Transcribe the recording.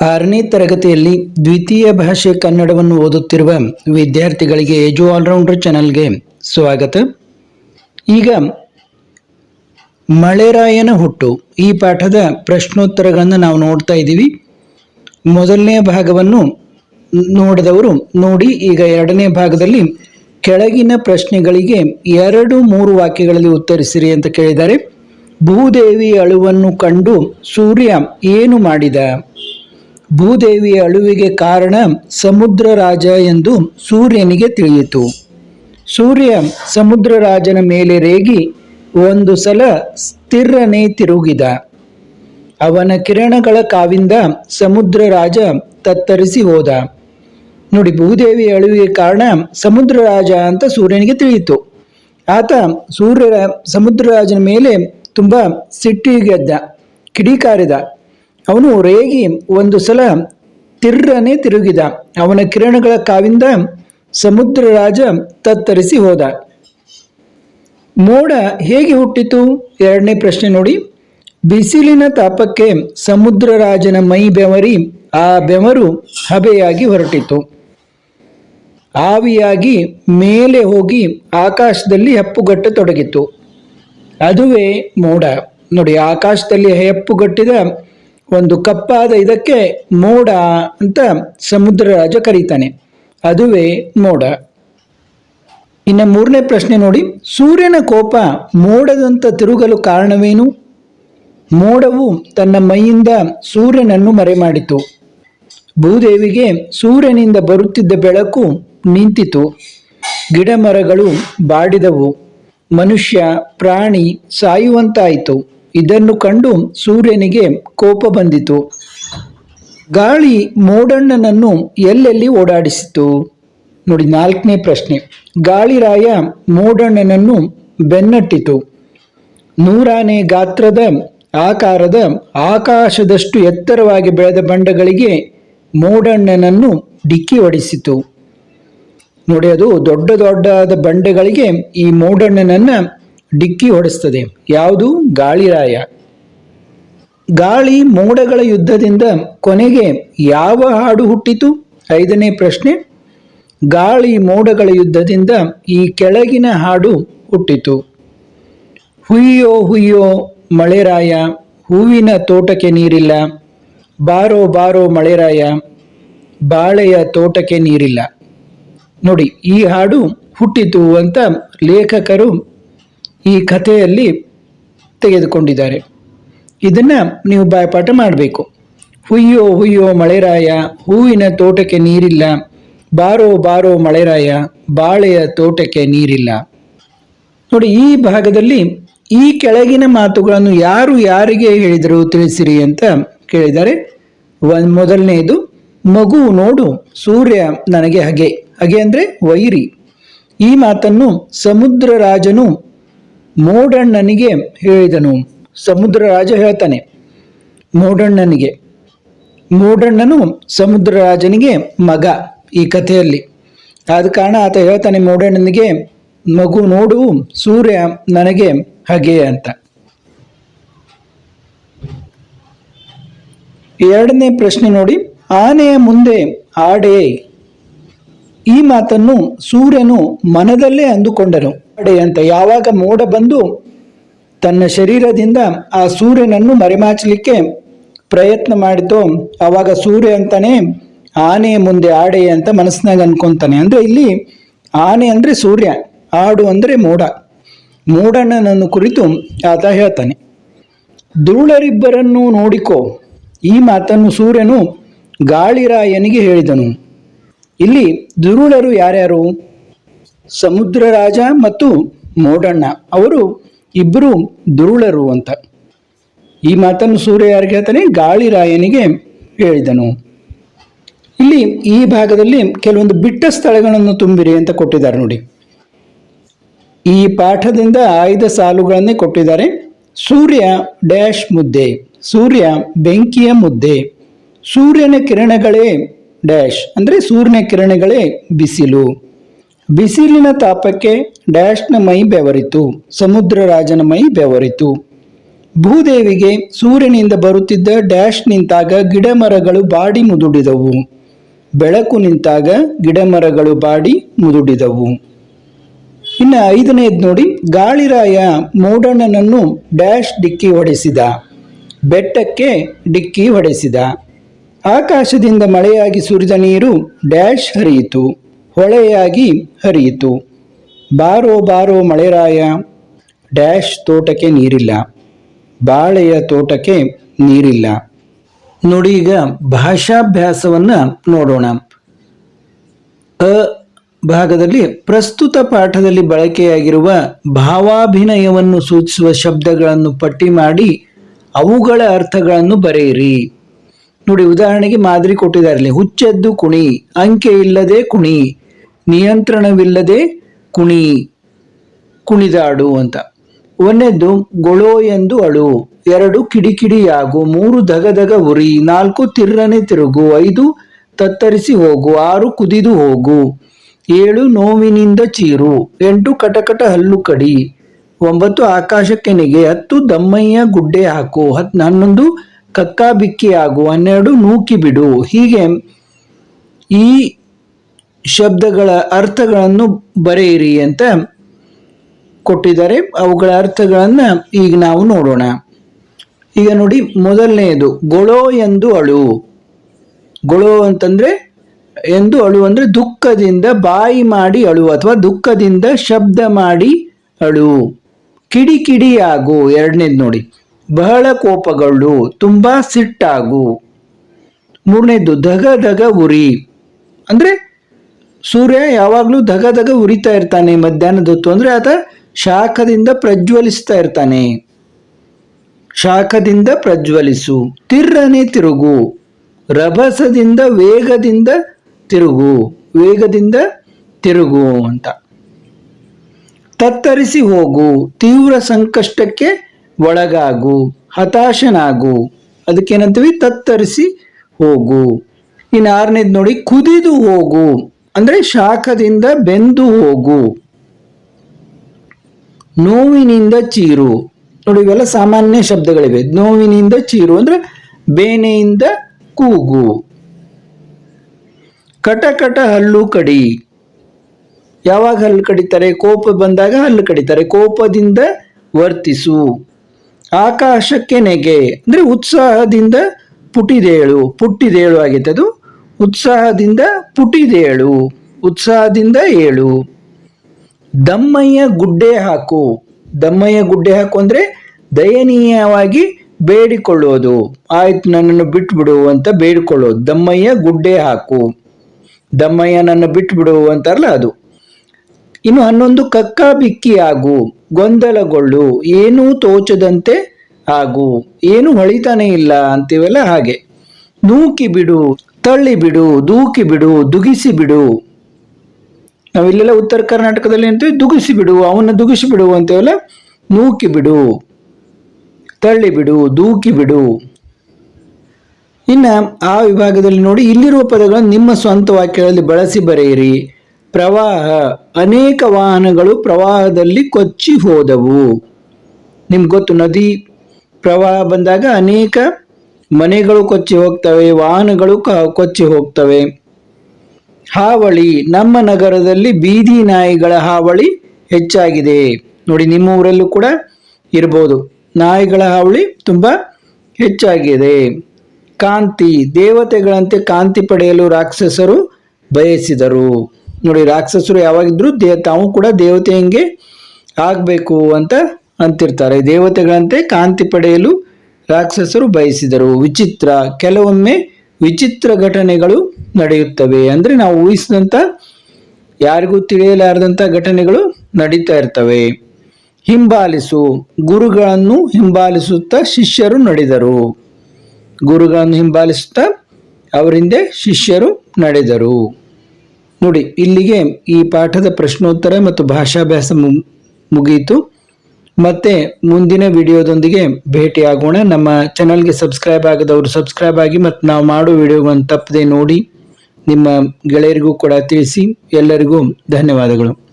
ಆರನೇ ತರಗತಿಯಲ್ಲಿ ದ್ವಿತೀಯ ಭಾಷೆ ಕನ್ನಡವನ್ನು ಓದುತ್ತಿರುವ ವಿದ್ಯಾರ್ಥಿಗಳಿಗೆ ಎಜು ಆಲ್ರೌಂಡರ್ ಚಾನಲ್ಗೆ ಸ್ವಾಗತ. ಈಗ ಮಳೆರಾಯನ ಹುಟ್ಟು, ಈ ಪಾಠದ ಪ್ರಶ್ನೋತ್ತರಗಳನ್ನು ನಾವು ನೋಡ್ತಾ ಇದ್ದೀವಿ. ಮೊದಲನೇ ಭಾಗವನ್ನು ನೋಡಿದವರು ನೋಡಿ, ಈಗ ಎರಡನೇ ಭಾಗದಲ್ಲಿ ಕೆಳಗಿನ ಪ್ರಶ್ನೆಗಳಿಗೆ ಎರಡು ಮೂರು ವಾಕ್ಯಗಳಲ್ಲಿ ಉತ್ತರಿಸಿರಿ ಅಂತ ಕೇಳಿದ್ದಾರೆ. ಭೂದೇವಿ ಅಳುವನ್ನು ಕಂಡು ಸೂರ್ಯ ಏನು ಮಾಡಿದ? ಭೂದೇವಿಯ ಅಳುವಿಗೆ ಕಾರಣ ಸಮುದ್ರ ರಾಜ ಎಂದು ಸೂರ್ಯನಿಗೆ ತಿಳಿಯಿತು. ಸೂರ್ಯ ಸಮುದ್ರ ರಾಜನ ಮೇಲೆ ರೇಗಿ ಒಂದು ಸಲ ಸ್ಥಿರನೆ ತಿರುಗಿದ. ಅವನ ಕಿರಣಗಳ ಕಾವಿಂದ ಸಮುದ್ರ ರಾಜ ತತ್ತರಿಸಿ ಹೋದ. ನೋಡಿ ಭೂದೇವಿ ಅಳುವಿಗೆ ಕಾರಣ ಸಮುದ್ರ ರಾಜ ಅಂತ ಸೂರ್ಯನಿಗೆ ತಿಳಿಯಿತು. ಆತ ಸೂರ್ಯ ಸಮುದ್ರ ರಾಜನ ಮೇಲೆ ತುಂಬ ಸಿಟ್ಟಿಗೆದ್ದ ಕಿಡಿಕಾರಿದ ಅವನು ರೇಗಿ ಒಂದು ಸಲ ತಿರ್ರನೆ ತಿರುಗಿದ. ಅವನ ಕಿರಣಗಳ ಕಾವಿಂದ ಸಮುದ್ರ ರಾಜ ತತ್ತರಿಸಿ ಹೋದ. ಮೋಡ ಹೇಗೆ ಹುಟ್ಟಿತು? ಎರಡನೇ ಪ್ರಶ್ನೆ ನೋಡಿ. ಬಿಸಿಲಿನ ತಾಪಕ್ಕೆ ಸಮುದ್ರ ರಾಜನ ಮೈ ಬೆವರಿ, ಆ ಬೆವರು ಹಬೆಯಾಗಿ ಹೊರಟಿತು. ಆವಿಯಾಗಿ ಮೇಲೆ ಹೋಗಿ ಆಕಾಶದಲ್ಲಿ ಹೆಪ್ಪುಗಟ್ಟತೊಡಗಿತು ಅದುವೇ ಮೋಡ. ನೋಡಿ, ಆಕಾಶದಲ್ಲಿ ಹೆಪ್ಪುಗಟ್ಟಿದ ಒಂದು ಕಪ್ಪಾದ ಇದಕ್ಕೆ ಮೋಡ ಅಂತ ಸಮುದ್ರ ರಾಜ ಕರೀತಾನೆ. ಅದುವೇ ಮೋಡ. ಇನ್ನು ಮೂರನೇ ಪ್ರಶ್ನೆ ನೋಡಿ. ಸೂರ್ಯನ ಕೋಪ ಮೋಡದಂತ ತಿರುಗಲು ಕಾರಣವೇನು? ಮೋಡವು ತನ್ನ ಮೈಯಿಂದ ಸೂರ್ಯನನ್ನು ಮರೆಮಾಡಿತು ಭೂದೇವಿಗೆ ಸೂರ್ಯನಿಂದ ಬರುತ್ತಿದ್ದ ಬೆಳಕು ನಿಂತಿತು. ಗಿಡ ಮರಗಳು ಬಾಡಿದವು. ಮನುಷ್ಯ ಪ್ರಾಣಿ ಸಾಯುವಂತಾಯಿತು. ಇದನ್ನು ಕಂಡು ಸೂರ್ಯನಿಗೆ ಕೋಪ ಬಂದಿತು. ಗಾಳಿ ಮೋಡಣ್ಣನನ್ನು ಎಲ್ಲೆಲ್ಲಿ ಓಡಾಡಿಸಿತು ನೋಡಿ, ನಾಲ್ಕನೇ ಪ್ರಶ್ನೆ. ಗಾಳಿರಾಯ ಮೋಡಣ್ಣನನ್ನು ಬೆನ್ನಟ್ಟಿತು. ನೂರಾನೇ ಗಾತ್ರದ ಆಕಾರದ ಆಕಾಶದಷ್ಟು ಎತ್ತರವಾಗಿ ಬೆಳೆದ ಬಂಡಗಳಿಗೆ ಮೋಡಣ್ಣನನ್ನು ಡಿಕ್ಕಿ ಹೊಡಿಸಿತು. ನೋಡಿ, ಅದು ದೊಡ್ಡ ದೊಡ್ಡದಾದ ಬಂಡೆಗಳಿಗೆ ಈ ಮೋಡಣ್ಣನನ್ನ ಡಿಕ್ಕಿ ಹೊಡೆಸ್ತದೆ. ಯಾವುದು? ಗಾಳಿರಾಯ ಗಾಳಿ ಮೋಡಗಳ ಯುದ್ಧದಿಂದ ಕೊನೆಗೆ ಯಾವ ಹಾಡು ಹುಟ್ಟಿತು? ಐದನೇ ಪ್ರಶ್ನೆ. ಗಾಳಿ ಮೋಡಗಳ ಯುದ್ಧದಿಂದ ಈ ಕೆಳಗಿನ ಹಾಡು ಹುಟ್ಟಿತು. ಹುಯ್ಯೋ ಹುಯ್ಯೋ ಮಳೆರಾಯ ಹೂವಿನ ತೋಟಕ್ಕೆ ನೀರಿಲ್ಲ. ಬಾರೋ ಬಾರೋ ಮಳೆರಾಯ ಬಾಳೆಯ ತೋಟಕ್ಕೆ ನೀರಿಲ್ಲ. ನೋಡಿ, ಈ ಹಾಡು ಹುಟ್ಟಿತು ಅಂತ ಲೇಖಕರು ಈ ಕಥೆಯಲ್ಲಿ ತೆಗೆದುಕೊಂಡಿದ್ದಾರೆ. ಇದನ್ನ ನೀವು ಬಾಯಪಾಠ ಮಾಡಬೇಕು. ಹುಯ್ಯೋ ಹುಯ್ಯೋ ಮಳೆರಾಯ, ಹೂವಿನ ತೋಟಕ್ಕೆ ನೀರಿಲ್ಲ. ಬಾರೋ ಬಾರೋ ಮಳೆರಾಯ, ಬಾಳೆಯ ತೋಟಕ್ಕೆ ನೀರಿಲ್ಲ. ನೋಡಿ, ಈ ಭಾಗದಲ್ಲಿ ಈ ಕೆಳಗಿನ ಮಾತುಗಳನ್ನು ಯಾರು ಯಾರಿಗೆ ಹೇಳಿದರು ತಿಳಿಸಿರಿ ಅಂತ ಕೇಳಿದ್ದಾರೆ. ಒಂದ್ ಮೊದಲನೆಯದು ಮಗು ನೋಡು, ಸೂರ್ಯ ನನಗೆ ಹಗೆ. ಹಗೆ ಅಂದರೆ ವೈರಿ. ಈ ಮಾತನ್ನು ಸಮುದ್ರ ರಾಜನು ಮೋಡಣ್ಣನಿಗೆ ಹೇಳಿದನು. ಸಮುದ್ರ ರಾಜ ಹೇಳ್ತಾನೆ, ಮೋಡಣ್ಣನಿಗೆ. ಮೋಡಣ್ಣನು ಸಮುದ್ರ ರಾಜನಿಗೆ ಮಗ ಈ ಕಥೆಯಲ್ಲಿ. ಆದ ಕಾರಣ ಆತ ಹೇಳ್ತಾನೆ, ಮೋಡಣ್ಣನಿಗೆ ಮಗು ನೋಡು, ಸೂರ್ಯ ನನಗೆ ಹಗೆ ಅಂತ. ಎರಡನೇ ಪ್ರಶ್ನೆ ನೋಡಿ, ಆನೆಯ ಮುಂದೆ ಆಡೆ ಈ ಮಾತನ್ನು ಸೂರ್ಯನು ಮನದಲ್ಲೇ ಅಂದುಕೊಂಡನು. ಆಡೆ ಅಂತ ಯಾವಾಗ ಮೋಡ ಬಂದು ತನ್ನ ಶರೀರದಿಂದ ಆ ಸೂರ್ಯನನ್ನು ಮರೆಮಾಚಲಿಕ್ಕೆ ಪ್ರಯತ್ನ ಮಾಡಿತು ಆವಾಗ ಸೂರ್ಯ ಅಂತಾನೆ ಆನೆ ಮುಂದೆ ಆಡೆ ಅಂತ ಮನಸ್ಸಿನಾಗ ಅನ್ಕೊಂತಾನೆ. ಅಂದ್ರೆ ಇಲ್ಲಿ ಆನೆ ಅಂದ್ರೆ ಸೂರ್ಯ, ಆಡು ಅಂದ್ರೆ ಮೋಡ. ಮೂಡಣ್ಣನನ್ನು ಕುರಿತು ಆತ ಹೇಳ್ತಾನೆ. ದುರುಳರಿಬ್ಬರನ್ನು ನೋಡಿಕೋ, ಈ ಮಾತನ್ನು ಸೂರ್ಯನು ಗಾಳಿರಾಯನಿಗೆ ಹೇಳಿದನು. ಇಲ್ಲಿ ದುರುಳರು ಯಾರ್ಯಾರು? ಸಮುದ್ರ ರಾಜ ಮತ್ತು ಮೋಡಣ್ಣ. ಅವರು ಇಬ್ಬರು ದುರುಳರು ಅಂತ. ಈ ಮಾತನ್ನು ಸೂರ್ಯ ಯಾರಿಗೆ ಹೇಳ್ತಾನೆ? ಗಾಳಿರಾಯನಿಗೆ ಹೇಳಿದನು. ಇಲ್ಲಿ ಈ ಭಾಗದಲ್ಲಿ ಕೆಲವೊಂದು ಬಿಟ್ಟ ಸ್ಥಳಗಳನ್ನು ತುಂಬಿರಿ ಅಂತ ಕೊಟ್ಟಿದ್ದಾರೆ ನೋಡಿ. ಈ ಪಾಠದಿಂದ ಆಯ್ದ ಸಾಲುಗಳನ್ನೇ ಕೊಟ್ಟಿದ್ದಾರೆ. ಸೂರ್ಯ ಡ್ಯಾಶ್ ಮುದ್ದೆ, ಸೂರ್ಯ ಬೆಂಕಿಯ ಮುದ್ದೆ, ಸೂರ್ಯನ ಕಿರಣಗಳೇ ಡ್ಯಾಶ್, ಅಂದರೆ ಸೂರ್ಯನ ಕಿರಣಗಳೇ ಬಿಸಿಲು. ಬಿಸಿಲಿನ ತಾಪಕ್ಕೆ ಡ್ಯಾಶ್ನ ಮೈ ಬೆವರಿತು, ಸಮುದ್ರ ರಾಜನ ಮೈ ಬೆವರಿತು. ಭೂದೇವಿಗೆ ಸೂರ್ಯನಿಂದ ಬರುತ್ತಿದ್ದ ಡ್ಯಾಶ್ ನಿಂತಾಗ ಗಿಡ ಮರಗಳು ಬಾಡಿ ಮುದುಡಿದವು. ಬೆಳಕು ನಿಂತಾಗ ಗಿಡ ಮರಗಳು ಬಾಡಿ ಮುದುಡಿದವು. ಇನ್ನು ಐದನೇದು ನೋಡಿ, ಗಾಳಿರಾಯ ಮೂಡಣ್ಣನನ್ನು ಡ್ಯಾಶ್ ಡಿಕ್ಕಿ ಹೊಡೆಸಿದ, ಬೆಟ್ಟಕ್ಕೆ ಡಿಕ್ಕಿ ಹೊಡೆಸಿದ. ಆಕಾಶದಿಂದ ಮಳೆಯಾಗಿ ಸುರಿದ ನೀರು ಡ್ಯಾಶ್ ಹರಿಯಿತು. ಹೊಳೆಯಾಗಿ ಹರಿಯಿತು. ಬಾರೋ ಬಾರೋ ಮಳೆರಾಯ, ಡ್ಯಾಶ್ ತೋಟಕ್ಕೆ ನೀರಿಲ್ಲ. ಬಾಳೆಯ ತೋಟಕ್ಕೆ ನೀರಿಲ್ಲ. ನೋಡಿ ಈಗ ಭಾಷಾಭ್ಯಾಸವನ್ನ ನೋಡೋಣ. ಅ ಭಾಗದಲ್ಲಿ ಪ್ರಸ್ತುತ ಪಾಠದಲ್ಲಿ ಬಳಕೆಯಾಗಿರುವ ಭಾವಾಭಿನಯವನ್ನು ಸೂಚಿಸುವ ಶಬ್ದಗಳನ್ನು ಪಟ್ಟಿ ಮಾಡಿ ಅವುಗಳ ಅರ್ಥಗಳನ್ನು ಬರೆಯಿರಿ. ನೋಡಿ, ಉದಾಹರಣೆಗೆ ಮಾದರಿ ಕೊಟ್ಟಿದ್ದಾರೆ. ಹುಚ್ಚೆದ್ದು ಕುಣಿ, ಅಂಕೆ ಇಲ್ಲದೆ ಕುಣಿ. ನಿಯಂತ್ರಣವಿಲ್ಲದೆ ಕುಣಿ, ಕುಣಿದಾಡು ಅಂತ. ಒಂದೆದ್ದು ಗೊಳೋ ಎಂದು ಅಳು. ಎರಡು, ಕಿಡಿಕಿಡಿಯಾಗು. ಮೂರು ದಗದಗ ಉರಿ. ನಾಲ್ಕು, ತಿರ್ರನೆ ತಿರುಗು. ಐದು, ತತ್ತರಿಸಿ ಹೋಗು. ಆರು, ಕುದಿದು ಹೋಗು. ಏಳು, ನೋವಿನಿಂದ ಚೀರು. ಎಂಟು, ಕಟಕಟ ಹಲ್ಲು ಕಡಿ. ಒಂಬತ್ತು ಆಕಾಶಕ್ಕೆ ನೆಗೆ ಹತ್ತು, ದಮ್ಮಯ್ಯ ಗುಡ್ಡೆ ಹಾಕು. ಹತ್, ಹನ್ನೊಂದು ಕಕ್ಕಾ ಬಿಕ್ಕಿ ಆಗು ಹನ್ನೆರಡು, ನೂಕಿ ಬಿಡು. ಹೀಗೆ ಈ ಶಬ್ದಗಳ ಅರ್ಥಗಳನ್ನು ಬರೆಯಿರಿ ಅಂತ ಕೊಟ್ಟಿದ್ದಾರೆ. ಅವುಗಳ ಅರ್ಥಗಳನ್ನು ಈಗ ನಾವು ನೋಡೋಣ. ಈಗ ನೋಡಿ, ಮೊದಲನೆಯದು, ಗೊಳೋ ಎಂದು ಅಳು. ಗೊಳೋ ಅಂತಂದ್ರೆ ಎಂದು ಅಳು ಅಂದ್ರೆ ದುಃಖದಿಂದ ಬಾಯಿ ಮಾಡಿ ಅಳು ಅಥವಾ ದುಃಖದಿಂದ ಶಬ್ದ ಮಾಡಿ ಅಳು. ಕಿಡಿಕಿಡಿಯಾಗು, ಎರಡನೇದು ನೋಡಿ. ಬಹಳ ಕೋಪಗಳು ತುಂಬಾ ಸಿಟ್ಟಾಗು. ಮೂರನೇದು ಧಗ ಧಗ ಉರಿ. ಅಂದ್ರೆ ಸೂರ್ಯ ಯಾವಾಗಲೂ ಧಗ ಧಗ ಉರಿತಾ ಇರ್ತಾನೆ ಮಧ್ಯಾಹ್ನದ ಹೊತ್ತು. ಅಂದ್ರೆ ಆತ ಶಾಖದಿಂದ ಪ್ರಜ್ವಲಿಸ್ತಾ ಇರ್ತಾನೆ. ಶಾಖದಿಂದ ಪ್ರಜ್ವಲಿಸು, ತಿರ್ರನೆ ತಿರುಗು, ರಭಸದಿಂದ ವೇಗದಿಂದ ತಿರುಗು ವೇಗದಿಂದ ತಿರುಗು ಅಂತ. ತತ್ತರಿಸಿ ಹೋಗು, ತೀವ್ರ ಸಂಕಷ್ಟಕ್ಕೆ ಒಳಗಾಗು, ಹತಾಶನಾಗು. ಅದಕ್ಕೇನಂತೀವಿ? ತತ್ತರಿಸಿ ಹೋಗು. ಇನ್ನು ಆರನೇದು ನೋಡಿ, ಕುದಿದು ಹೋಗು. ಅಂದ್ರೆ ಶಾಖದಿಂದ ಬೆಂದು ಹೋಗು. ನೋವಿನಿಂದ ಚೀರು. ನೋಡಿ, ಇವೆಲ್ಲ ಸಾಮಾನ್ಯ ಶಬ್ದಗಳಿವೆ. ನೋವಿನಿಂದ ಚೀರು ಅಂದ್ರೆ ಬೇನೆಯಿಂದ ಕೂಗು. ಕಟಕಟ ಹಲ್ಲು ಕಡಿ. ಯಾವಾಗ ಹಲ್ಲು ಕಡಿತಾರೆ? ಕೋಪ ಬಂದಾಗ ಹಲ್ಲು ಕಡಿತಾರೆ. ಕೋಪದಿಂದ ವರ್ತಿಸು. ಆಕಾಶಕ್ಕೆ ನೆಗೆ. ಅಂದ್ರೆ ಉತ್ಸಾಹದಿಂದ ಪುಟಿದೇಳು. ಪುಟ್ಟಿದೇಳು ಆಗೈತೆ ಅದು. ಉತ್ಸಾಹದಿಂದ ಪುಟಿದೇಳು, ಉತ್ಸಾಹದಿಂದ ಏಳು. ದಮ್ಮಯ್ಯ ಗುಡ್ಡೆ ಹಾಕು. ದಮ್ಮಯ್ಯ ಗುಡ್ಡೆ ಹಾಕು ಅಂದರೆ ದಯನೀಯವಾಗಿ ಬೇಡಿಕೊಳ್ಳೋದು. ಆಯ್ತು, ನನ್ನನ್ನು ಬಿಟ್ಬಿಡು ಅಂತ ಬೇಡಿಕೊಳ್ಳೋದು. ದಮ್ಮಯ್ಯ ಗುಡ್ಡೆ ಹಾಕು. ದಮ್ಮಯ್ಯ ನನ್ನ ಬಿಟ್ಬಿಡು ಅಂತಾರಲ್ಲ ಅದು. ಇನ್ನು ಹನ್ನೊಂದು ಕಕ್ಕ ಬಿಕ್ಕಿ ಆಗು. ಗೊಂದಲಗೊಳ್ಳು. ಏನೂ ತೋಚದಂತೆ ಆಗು. ಏನು ಹೊಳಿತಾನೆ ಇಲ್ಲ ಅಂತೀವಲ್ಲ ಹಾಗೆ. ನೂಕಿ ಬಿಡು. ತಳ್ಳಿ ಬಿಡು ದೂಕಿ ಬಿಡು ದುಗಿಸಿ ಬಿಡು ನಾವಿಲ್ಲೆಲ್ಲ ಉತ್ತರ ಕರ್ನಾಟಕದಲ್ಲಿ ಅಂತೀವಿ ದುಗಿಸಿ ಬಿಡು ಅವನ್ನ ದುಗಿಸಿ ಬಿಡು ಅಂತೇವಲ್ಲ ನೂಕಿ ಬಿಡು ತಳ್ಳಿ ಬಿಡು ದೂಕಿ ಬಿಡು ಇನ್ನು ಆ ವಿಭಾಗದಲ್ಲಿ ನೋಡಿ, ಇಲ್ಲಿರುವ ಪದಗಳನ್ನು ನಿಮ್ಮ ಸ್ವಂತ ವಾಕ್ಯಗಳಲ್ಲಿ ಬಳಸಿ ಬರೆಯಿರಿ. ಪ್ರವಾಹ, ಅನೇಕ ವಾಹನಗಳು ಪ್ರವಾಹದಲ್ಲಿ ಕೊಚ್ಚಿ ಹೋದವು. ನಿಮ್ಗೆ ಗೊತ್ತು, ನದಿ ಪ್ರವಾಹ ಬಂದಾಗ ಅನೇಕ ಮನೆಗಳು ಕೊಚ್ಚಿ ಹೋಗ್ತವೆ, ವಾಹನಗಳು ಕೊಚ್ಚಿ ಹೋಗ್ತವೆ. ಹಾವಳಿ ನಮ್ಮ ನಗರದಲ್ಲಿ ಬೀದಿ ನಾಯಿಗಳ ಹಾವಳಿ ಹೆಚ್ಚಾಗಿದೆ. ನೋಡಿ ನಿಮ್ಮ ಊರಲ್ಲೂ ಕೂಡ ಇರ್ಬೋದು. ನಾಯಿಗಳ ಹಾವಳಿ ತುಂಬ ಹೆಚ್ಚಾಗಿದೆ. ಕಾಂತಿ, ದೇವತೆಗಳಂತೆ ಕಾಂತಿ ಪಡೆಯಲು ರಾಕ್ಷಸರು ಬಯಸಿದರು. ನೋಡಿ, ರಾಕ್ಷಸರು ಯಾವಾಗಿದ್ರು ದೇ, ತಾವು ಕೂಡ ದೇವತೆ ಹೆಂಗೆ ಆಗಬೇಕು ಅಂತ ಅಂತಿರ್ತಾರೆ. ದೇವತೆಗಳಂತೆ ಕಾಂತಿ ಪಡೆಯಲು ರಾಕ್ಷಸರು ಬಯಸಿದರು. ವಿಚಿತ್ರ, ಕೆಲವೊಮ್ಮೆ ವಿಚಿತ್ರ ಘಟನೆಗಳು ನಡೆಯುತ್ತವೆ. ಅಂದರೆ ನಾವು ಊಹಿಸಿದಂಥ ಯಾರಿಗೂ ತಿಳಿಯಲಾರದಂಥ ಘಟನೆಗಳು ನಡೀತಾ ಇರ್ತವೆ. ಹಿಂಬಾಲಿಸು, ಗುರುಗಳನ್ನು ಹಿಂಬಾಲಿಸುತ್ತಾ ಶಿಷ್ಯರು ನಡೆದರು. ಗುರುಗಳನ್ನು ಹಿಂಬಾಲಿಸುತ್ತಾ ಅವರಿಂದ ಶಿಷ್ಯರು ನಡೆದರು. ನೋಡಿ, ಇಲ್ಲಿಗೆ ಈ ಪಾಠದ ಪ್ರಶ್ನೋತ್ತರ ಮತ್ತು ಭಾಷಾಭ್ಯಾಸ ಮುಗಿಯಿತು ಮತ್ತೆ ಮುಂದಿನ ವಿಡಿಯೋದೊಂದಿಗೆ ಭೇಟಿಯಾಗೋಣ. ನಮ್ಮ ಚಾನಲ್ಗೆ ಸಬ್ಸ್ಕ್ರೈಬ್ ಆಗದವರು ಸಬ್ಸ್ಕ್ರೈಬ್ ಆಗಿ ಮತ್ತು ನಾವು ಮಾಡೋ ವಿಡಿಯೋಗಳನ್ನು ತಪ್ಪದೆ ನೋಡಿ ನಿಮ್ಮ ಗೆಳೆಯರಿಗೂ ಕೂಡ ತಿಳಿಸಿ. ಎಲ್ಲರಿಗೂ ಧನ್ಯವಾದಗಳು.